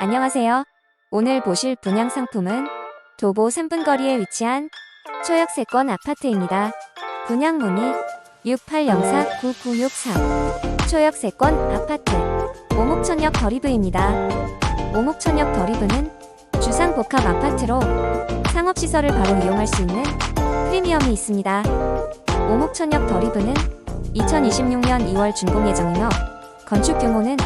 안녕하세요. 오늘 보실 분양 상품은 도보 3분 거리에 위치한 초역세권 아파트입니다. 분양 문의 6804-9963 초역세권 아파트 오목천역 더리브입니다. 오목천역 더리브는 주상복합 아파트로 상업시설을 바로 이용할 수 있는 프리미엄이 있습니다. 오목천역 더리브는 2026년 2월 준공 예정이며 건축 규모는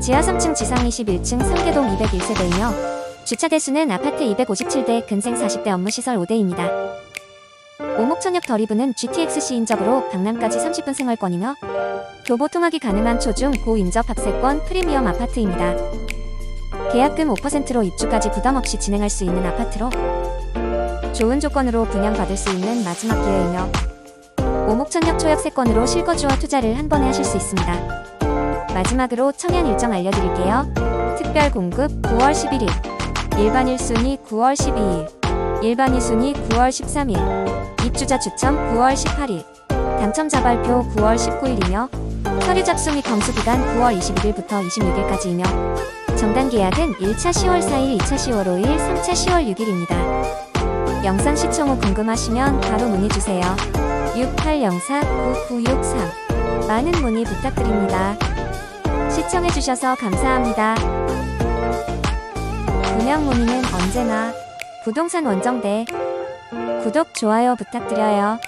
지하 3층 지상 21층 3개동 201세대이며 주차 대수는 아파트 257대 근생 40대 업무시설 5대입니다. 오목천역 더리브는 GTX-C 인접으로 강남까지 30분 생활권이며 교보 통학이 가능한 초중 고 인접 학세권 프리미엄 아파트입니다. 계약금 5%로 입주까지 부담 없이 진행할 수 있는 아파트로 좋은 조건으로 분양받을 수 있는 마지막 기회이며 오목천역 초역세권으로 실거주와 투자를 한 번에 하실 수 있습니다. 마지막으로 청약 일정 알려드릴게요. 특별 공급 9월 11일, 일반 1순위 9월 12일, 일반 2순위 9월 13일, 입주자 추첨 9월 18일, 당첨자 발표 9월 19일이며 서류 접수 및 검수 기간 9월 21일부터 26일까지이며 정단 계약은 1차 10월 4일, 2차 10월 5일, 3차 10월 6일입니다. 영상 시청 후 궁금하시면 바로 문의 주세요. 6804-9963 많은 문의 부탁드립니다. 시청해주셔서 감사합니다. 분양 문의는 언제나 부동산 원정대 구독, 좋아요 부탁드려요.